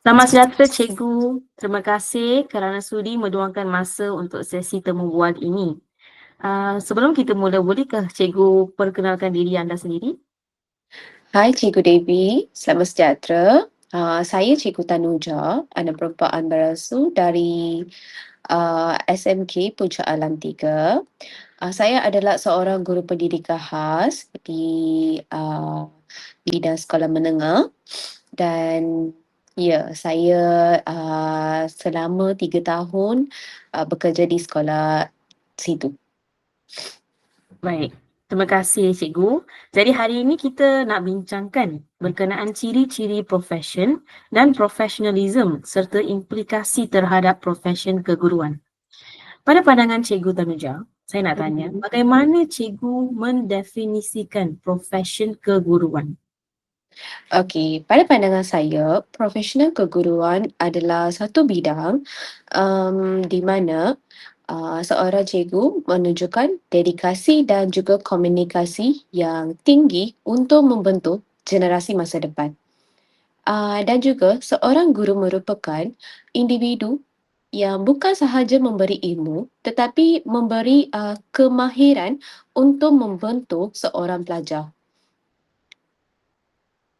Selamat sejahtera Cikgu. Terima kasih kerana sudi meluangkan masa untuk sesi temu bual ini. Uh, sebelum kita mula, bolehkah Cikgu perkenalkan diri anda sendiri? Hai Cikgu Devi, selamat sejahtera. Uh, saya Cikgu Tanuja, anak perempuan berasu dari uh, SMK Puncak Alam 3. Uh, saya adalah seorang guru pendidikan khas di uh, bidang sekolah menengah dan ya saya uh, selama tiga tahun uh, bekerja di sekolah situ. Baik, terima kasih Cikgu. Jadi hari ini kita nak bincangkan berkenaan ciri-ciri profession dan professionalism serta implikasi terhadap profession keguruan. Pada pandangan Cikgu Tanuja, saya nak tanya, bagaimana Cikgu mendefinisikan profession keguruan? Okey, pada pandangan saya, profesional keguruan adalah satu bidang um, di mana uh, seorang cikgu menunjukkan dedikasi dan juga komunikasi yang tinggi untuk membentuk generasi masa depan. Uh, dan juga seorang guru merupakan individu yang bukan sahaja memberi ilmu tetapi memberi uh, kemahiran untuk membentuk seorang pelajar.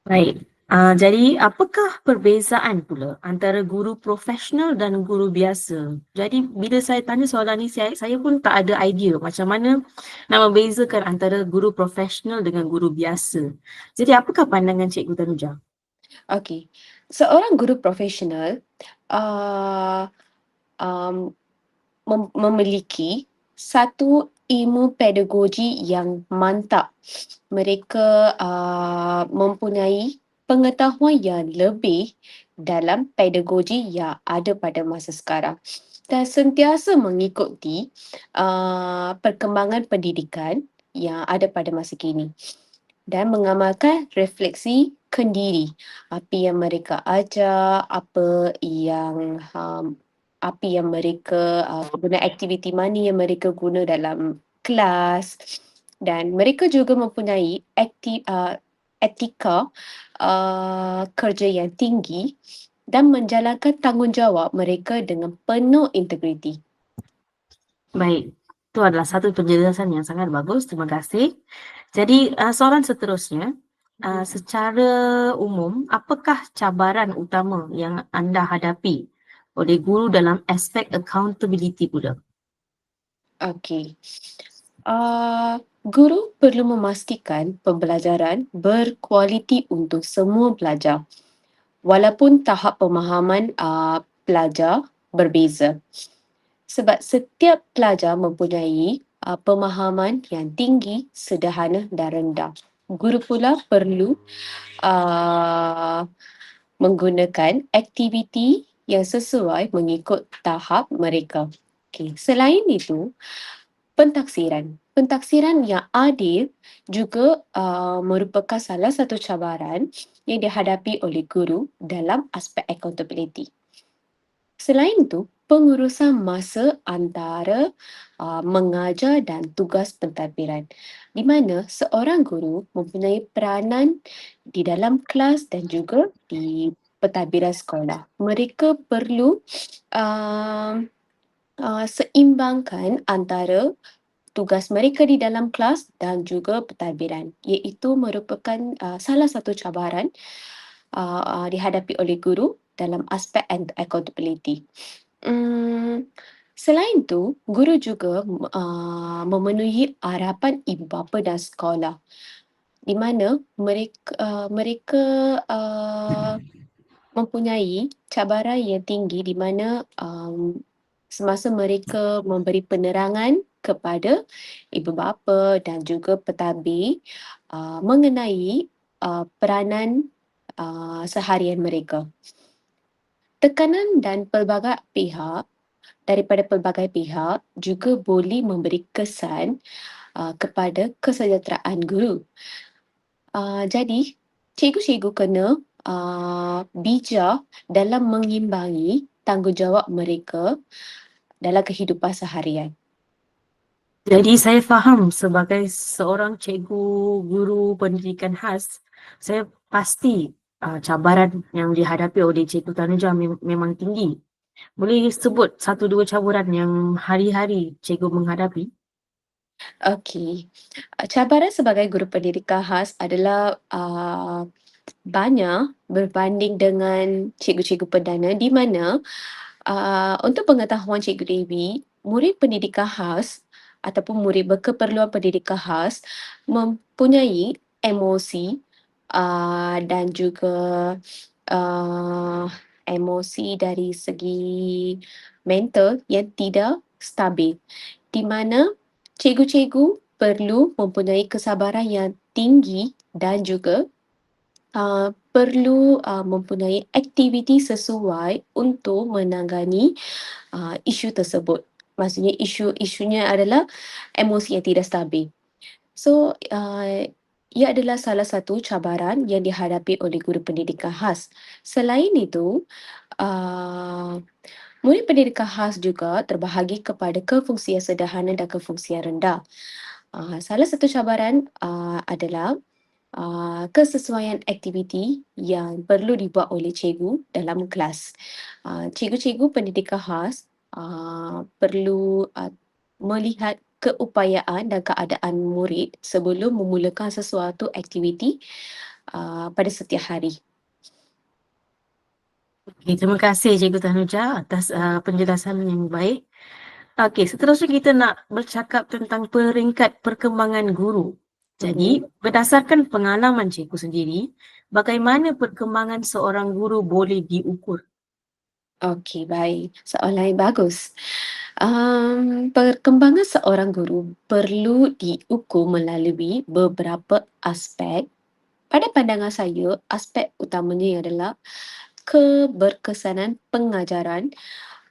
Baik. Uh, jadi apakah perbezaan pula antara guru profesional dan guru biasa? Jadi bila saya tanya soalan ni saya, saya pun tak ada idea macam mana nak membezakan antara guru profesional dengan guru biasa. Jadi apakah pandangan Cikgu Tanuja? Okey. Seorang guru profesional uh, um, mem- memiliki satu ilmu pedagogi yang mantap. Mereka uh, mempunyai pengetahuan yang lebih dalam pedagogi yang ada pada masa sekarang dan sentiasa mengikuti uh, perkembangan pendidikan yang ada pada masa kini dan mengamalkan refleksi kendiri apa yang mereka ajar apa yang um, apa yang mereka uh, guna aktiviti mana yang mereka guna dalam kelas dan mereka juga mempunyai akti, uh, etika uh, kerja yang tinggi dan menjalankan tanggungjawab mereka dengan penuh integriti. Baik, itu adalah satu penjelasan yang sangat bagus. Terima kasih. Jadi uh, soalan seterusnya, uh, secara umum, apakah cabaran utama yang anda hadapi oleh guru dalam aspek accountability pula? Okey. Uh, Guru perlu memastikan pembelajaran berkualiti untuk semua pelajar walaupun tahap pemahaman uh, pelajar berbeza. Sebab setiap pelajar mempunyai uh, pemahaman yang tinggi, sederhana dan rendah. Guru pula perlu uh, menggunakan aktiviti yang sesuai mengikut tahap mereka. Okay. Selain itu, pentaksiran pentaksiran yang adil juga uh, merupakan salah satu cabaran yang dihadapi oleh guru dalam aspek accountability. Selain itu, pengurusan masa antara uh, mengajar dan tugas pentadbiran di mana seorang guru mempunyai peranan di dalam kelas dan juga di pentadbiran sekolah. Mereka perlu uh, uh, seimbangkan antara tugas mereka di dalam kelas dan juga pentadbiran iaitu merupakan uh, salah satu cabaran uh, uh, dihadapi oleh guru dalam aspek accountability. Um, selain itu, guru juga uh, memenuhi harapan ibu bapa dan sekolah di mana mereka uh, mereka uh, mempunyai cabaran yang tinggi di mana um, semasa mereka memberi penerangan kepada ibu bapa dan juga pentadbir uh, mengenai uh, peranan uh, seharian mereka. Tekanan dan pelbagai pihak daripada pelbagai pihak juga boleh memberi kesan uh, kepada kesejahteraan guru. Uh, jadi, cikgu-cikgu kena uh, bijak dalam mengimbangi tanggungjawab mereka dalam kehidupan seharian. Jadi saya faham sebagai seorang cikgu guru pendidikan khas, saya pasti uh, cabaran yang dihadapi oleh Cikgu Tanuja mem- memang tinggi. Boleh sebut satu dua cabaran yang hari-hari Cikgu menghadapi? Okey. Uh, cabaran sebagai guru pendidikan khas adalah uh, banyak berbanding dengan cikgu-cikgu perdana di mana uh, untuk pengetahuan Cikgu Dewi, murid pendidikan khas ataupun murid berkeperluan pendidikan khas mempunyai emosi uh, dan juga uh, emosi dari segi mental yang tidak stabil. Di mana cikgu-cikgu perlu mempunyai kesabaran yang tinggi dan juga uh, perlu uh, mempunyai aktiviti sesuai untuk menangani uh, isu tersebut. Maksudnya isu-isunya adalah emosi yang tidak stabil. So, uh, ia adalah salah satu cabaran yang dihadapi oleh guru pendidikan khas. Selain itu, uh, murid pendidikan khas juga terbahagi kepada kefungsian sederhana dan kefungsian rendah. Uh, salah satu cabaran uh, adalah uh, kesesuaian aktiviti yang perlu dibuat oleh cikgu dalam kelas. Uh, cikgu-cikgu pendidikan khas uh, perlu uh, melihat keupayaan dan keadaan murid sebelum memulakan sesuatu aktiviti uh, pada setiap hari. Okay, terima kasih Cikgu Tanuja atas uh, penjelasan yang baik. Okey, seterusnya kita nak bercakap tentang peringkat perkembangan guru. Jadi, berdasarkan pengalaman cikgu sendiri, bagaimana perkembangan seorang guru boleh diukur? Okey, baik. Soalan yang bagus. Um, perkembangan seorang guru perlu diukur melalui beberapa aspek. Pada pandangan saya, aspek utamanya adalah keberkesanan pengajaran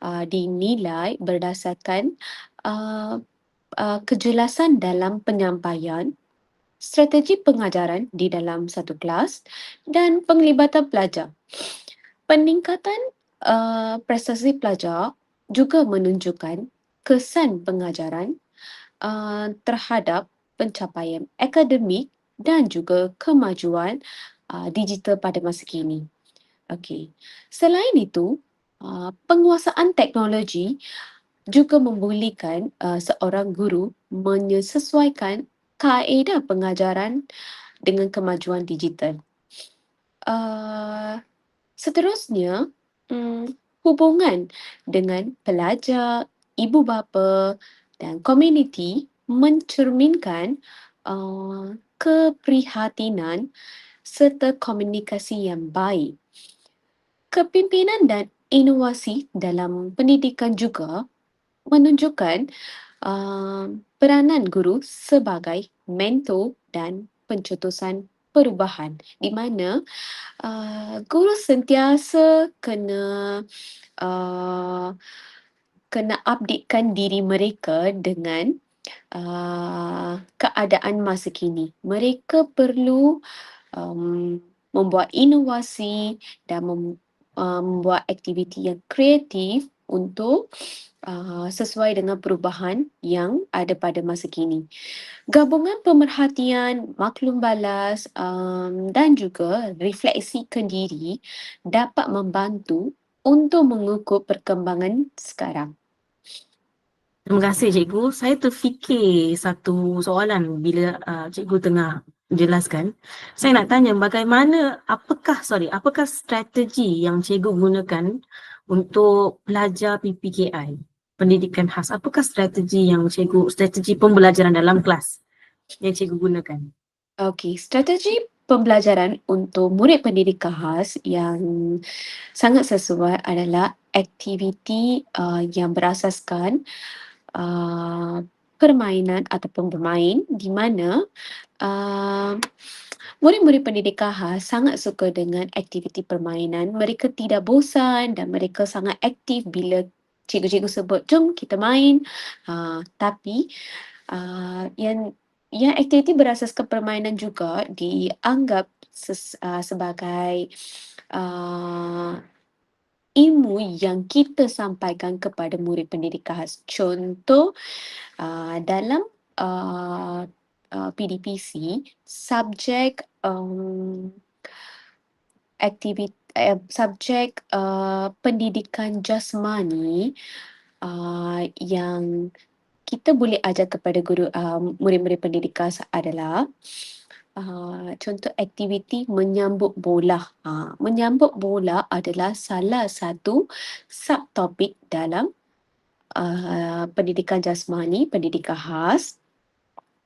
uh, dinilai berdasarkan uh, uh, kejelasan dalam penyampaian, strategi pengajaran di dalam satu kelas dan penglibatan pelajar. Peningkatan uh, prestasi pelajar juga menunjukkan kesan pengajaran uh, terhadap pencapaian akademik dan juga kemajuan uh, digital pada masa kini. Okey. Selain itu, uh, penguasaan teknologi juga membolehkan uh, seorang guru menyesuaikan kaedah pengajaran dengan kemajuan digital. Uh, seterusnya, Hmm, hubungan dengan pelajar, ibu bapa dan komuniti mencerminkan uh, keprihatinan serta komunikasi yang baik. Kepimpinan dan inovasi dalam pendidikan juga menunjukkan uh, peranan guru sebagai mentor dan pencetusan perubahan di mana uh, guru sentiasa kena uh, kena updatekan diri mereka dengan uh, keadaan masa kini. Mereka perlu um, membuat inovasi dan mem- uh, membuat aktiviti yang kreatif untuk uh, sesuai dengan perubahan yang ada pada masa kini. Gabungan pemerhatian, maklum balas um, dan juga refleksikan diri dapat membantu untuk mengukur perkembangan sekarang. Terima kasih cikgu. Saya terfikir satu soalan bila uh, cikgu tengah jelaskan. Saya nak tanya bagaimana, apakah, sorry, apakah strategi yang cikgu gunakan untuk pelajar PPKI? Pendidikan khas. Apakah strategi yang cikgu, strategi pembelajaran dalam kelas yang cikgu gunakan? Okey, strategi pembelajaran untuk murid pendidikan khas yang sangat sesuai adalah aktiviti uh, yang berasaskan uh, permainan ataupun bermain di mana uh, murid-murid pendidikan khas sangat suka dengan aktiviti permainan. Mereka tidak bosan dan mereka sangat aktif bila cikgu-cikgu sebut jom kita main uh, tapi uh, yang yang aktiviti berasaskan permainan juga dianggap ses, uh, sebagai uh, ilmu yang kita sampaikan kepada murid pendidikan khas. Contoh uh, dalam uh, uh, PDPC subjek um, aktiviti uh, subjek uh, pendidikan jasmani uh, yang kita boleh ajar kepada guru uh, murid-murid pendidikan adalah uh, contoh aktiviti menyambut bola. Uh, menyambut bola adalah salah satu subtopik dalam uh, pendidikan jasmani, pendidikan khas.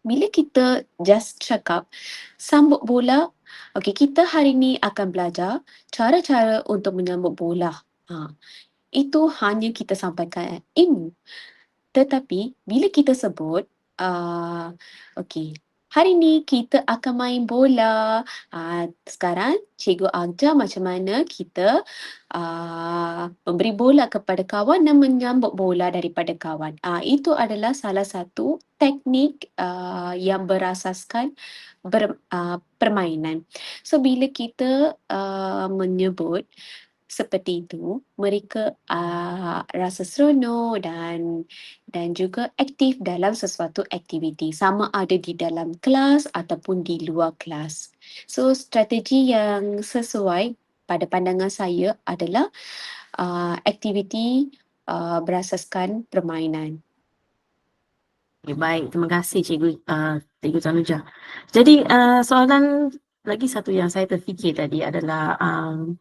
Bila kita just cakap sambut bola, okey kita hari ini akan belajar cara-cara untuk menyambut bola. Ha, itu hanya kita sampaikan ilmu. Tetapi bila kita sebut uh, okey hari ni kita akan main bola. Uh, sekarang cikgu ajar macam mana kita uh, memberi bola kepada kawan dan menyambut bola daripada kawan. Uh, itu adalah salah satu teknik uh, yang berasaskan ber, uh, permainan. So bila kita uh, menyebut seperti itu, mereka uh, rasa seronok dan dan juga aktif dalam sesuatu aktiviti sama ada di dalam kelas ataupun di luar kelas. So strategi yang sesuai pada pandangan saya adalah uh, aktiviti uh, berasaskan permainan. Okay, baik, terima kasih Cikgu uh, Cikgu Tanuja. Jadi uh, soalan lagi satu yang saya terfikir tadi adalah um,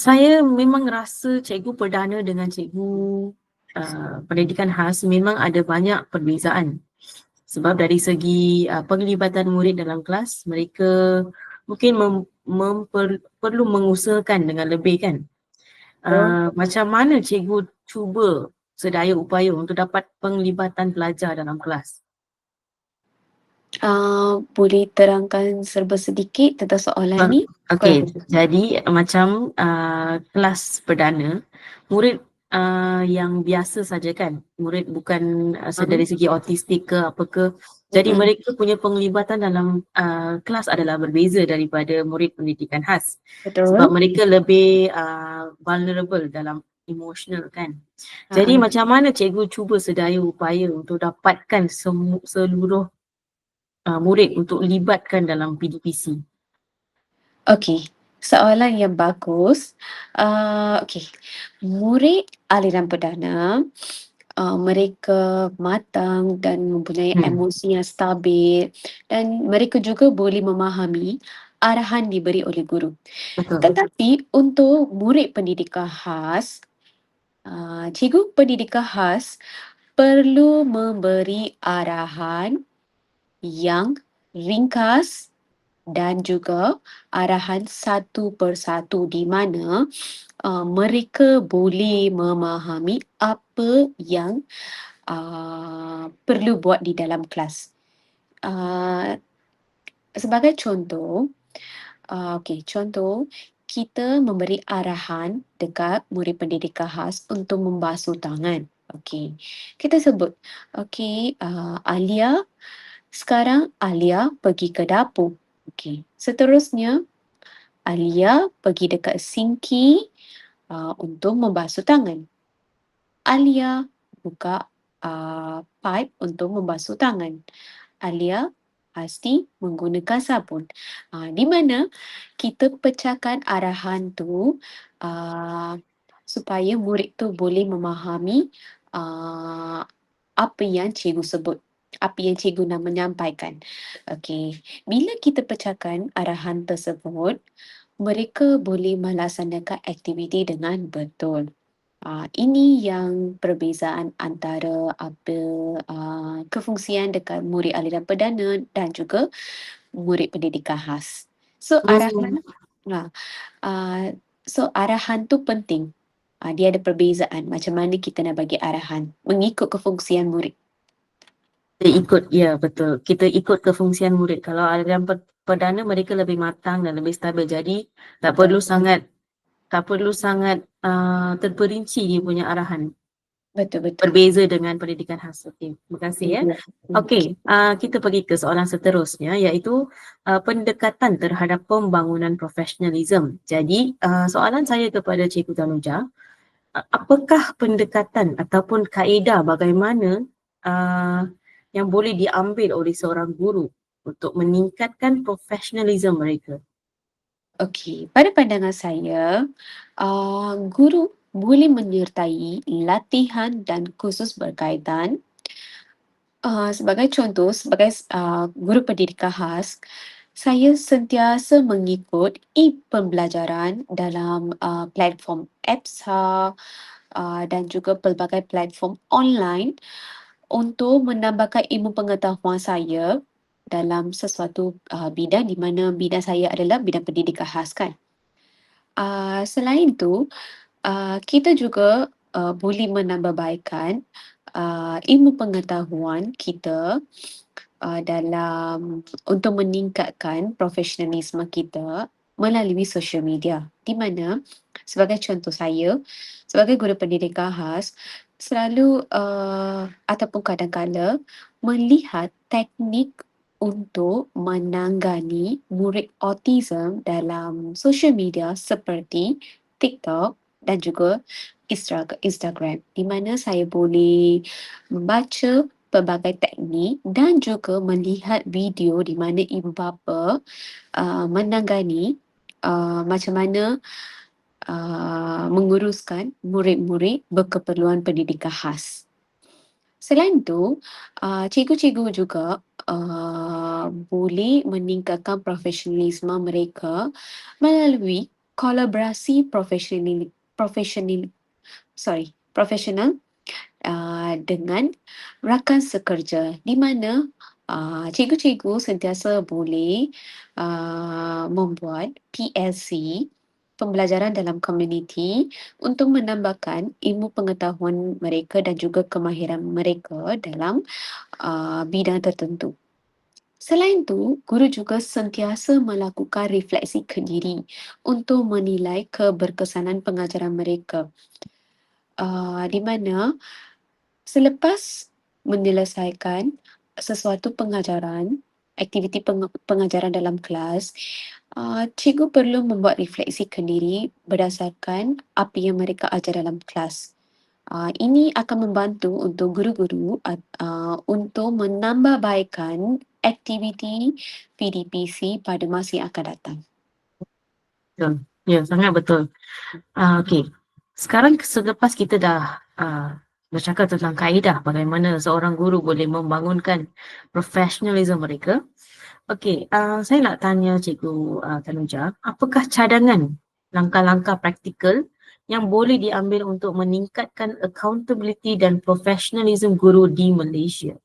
saya memang rasa cikgu perdana dengan cikgu uh, pendidikan khas memang ada banyak perbezaan. Sebab dari segi uh, penglibatan murid dalam kelas, mereka mungkin mem- memper- perlu mengusahakan dengan lebih kan. Uh, oh. Macam mana cikgu cuba sedaya upaya untuk dapat penglibatan pelajar dalam kelas? Uh, boleh terangkan serba sedikit tentang soalan uh, ni? Okey, jadi macam uh, kelas perdana, murid uh, yang biasa saja kan, murid bukan uh, dari segi autistik ke apa ke, jadi uh mereka punya penglibatan dalam uh, kelas adalah berbeza daripada murid pendidikan khas. Betul. Sebab mereka lebih uh, vulnerable dalam emotional kan. Jadi uh macam mana cikgu cuba sedaya upaya untuk dapatkan semu- seluruh uh, murid untuk libatkan dalam PDPC? Okey, soalan yang bagus. Uh, Okey, murid aliran perdana uh, mereka matang dan mempunyai hmm. emosi yang stabil dan mereka juga boleh memahami arahan diberi oleh guru. Betul. Tetapi untuk murid pendidikan khas, uh, cikgu pendidikan khas perlu memberi arahan yang ringkas dan juga arahan satu persatu di mana uh, mereka boleh memahami apa yang uh, perlu buat di dalam kelas. Uh, sebagai contoh, uh, okay, contoh kita memberi arahan dekat murid pendidikan khas untuk membasuh tangan. Okay, kita sebut, okay, uh, Alia, sekarang Alia pergi ke dapur. Okey. Seterusnya Alia pergi dekat sinki uh, untuk membasuh tangan. Alia buka uh, pipe untuk membasuh tangan. Alia pasti menggunakan sabun. Uh, di mana kita pecahkan arahan tu uh, supaya murid tu boleh memahami uh, apa yang cikgu sebut apa yang cikgu nak menyampaikan. Okey, bila kita pecahkan arahan tersebut, mereka boleh melaksanakan aktiviti dengan betul. Uh, ini yang perbezaan antara apa uh, kefungsian dekat murid aliran perdana dan juga murid pendidikan khas. So arahan uh, uh, so arahan tu penting. Uh, dia ada perbezaan macam mana kita nak bagi arahan mengikut kefungsian murid kita ikut ya betul. Kita ikut kefungsian murid. Kalau ada yang perdana mereka lebih matang dan lebih stabil. Jadi tak perlu sangat tak perlu sangat uh, terperinci dia punya arahan. Betul betul. Berbeza dengan pendidikan khas. Okey terima kasih ya, ya. okey uh, kita pergi ke soalan seterusnya iaitu uh, pendekatan terhadap pembangunan profesionalism. Jadi uh, soalan saya kepada cikgu Tanuja uh, apakah pendekatan ataupun kaedah bagaimana uh, yang boleh diambil oleh seorang guru untuk meningkatkan profesionalism mereka? Okey, pada pandangan saya, uh, guru boleh menyertai latihan dan kursus berkaitan. Uh, sebagai contoh, sebagai uh, guru pendidikan khas, saya sentiasa mengikut e-pembelajaran dalam uh, platform EBSA uh, dan juga pelbagai platform online untuk menambahkan ilmu pengetahuan saya dalam sesuatu uh, bidang di mana bidang saya adalah bidang pendidikan khas kan. Uh, selain itu, uh, kita juga uh, boleh menambahbaikan uh, ilmu pengetahuan kita uh, dalam untuk meningkatkan profesionalisme kita melalui social media. Di mana sebagai contoh saya, sebagai guru pendidikan khas, selalu uh, ataupun kadang-kala melihat teknik untuk menangani murid autism dalam social media seperti TikTok dan juga Instagram di mana saya boleh membaca pelbagai teknik dan juga melihat video di mana ibu bapa uh, menangani uh, macam mana uh, menguruskan murid-murid berkeperluan pendidikan khas. Selain itu, uh, cikgu-cikgu juga uh, boleh meningkatkan profesionalisme mereka melalui kolaborasi profesional profesional sorry profesional uh, dengan rakan sekerja di mana uh, cikgu-cikgu sentiasa boleh uh, membuat PLC pembelajaran dalam komuniti untuk menambahkan ilmu pengetahuan mereka dan juga kemahiran mereka dalam uh, bidang tertentu. Selain itu, guru juga sentiasa melakukan refleksi ke diri untuk menilai keberkesanan pengajaran mereka. Uh, di mana selepas menyelesaikan sesuatu pengajaran, aktiviti peng- pengajaran dalam kelas, Uh, cikgu perlu membuat refleksi ke diri berdasarkan apa yang mereka ajar dalam kelas. Uh, ini akan membantu untuk guru-guru uh, uh, untuk menambahbaikan aktiviti PDPC pada masa yang akan datang. Betul. Ya, sangat betul. Uh, Okey. Sekarang selepas kita dah uh, bercakap tentang kaedah bagaimana seorang guru boleh membangunkan profesionalisme mereka, Okey, uh, saya nak tanya Cikgu uh, Tanuja, apakah cadangan langkah-langkah praktikal yang boleh diambil untuk meningkatkan accountability dan professionalism guru di Malaysia?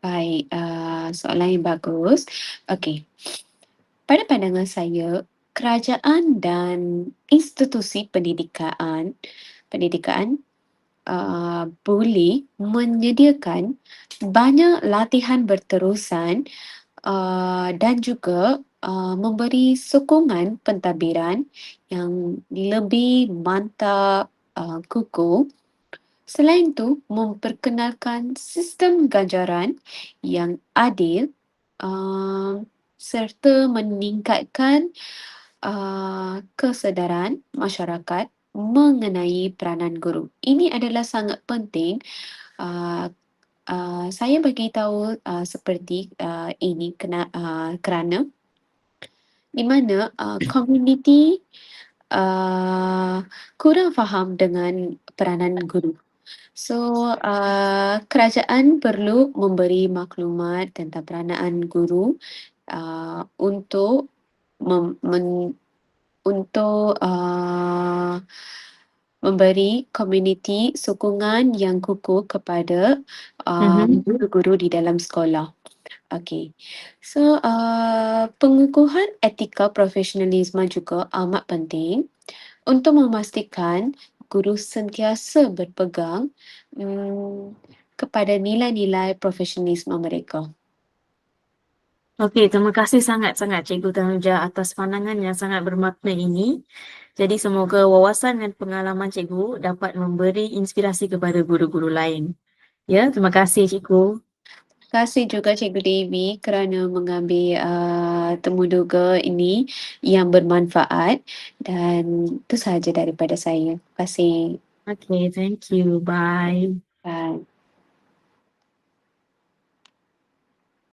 Baik, uh, soalan yang bagus. Okey, pada pandangan saya, kerajaan dan institusi pendidikan pendidikan uh, boleh menyediakan banyak latihan berterusan uh, dan juga uh, memberi sokongan pentadbiran yang lebih mantap, uh, kukuh. Selain itu, memperkenalkan sistem ganjaran yang adil uh, serta meningkatkan uh, kesedaran masyarakat mengenai peranan guru. Ini adalah sangat penting uh, uh, saya bagi tahu uh, seperti uh, ini kena uh, kerana di mana uh, komuniti uh, kurang faham dengan peranan guru. So uh, kerajaan perlu memberi maklumat tentang peranan guru uh, untuk mem- men- untuk uh, memberi komuniti sokongan yang kukuh kepada uh, Mhm. guru-guru di dalam sekolah. Okay, so uh, pengukuhan etika profesionalisme juga amat penting untuk memastikan guru sentiasa berpegang um, kepada nilai-nilai profesionalisme mereka. Okey, terima kasih sangat-sangat Cikgu Tanuja atas pandangan yang sangat bermakna ini. Jadi semoga wawasan dan pengalaman Cikgu dapat memberi inspirasi kepada guru-guru lain. Ya, terima kasih Cikgu. Terima kasih juga Cikgu Devi kerana mengambil uh, temuduga ini yang bermanfaat dan itu sahaja daripada saya. Terima kasih. Okay, thank you. Bye. Bye.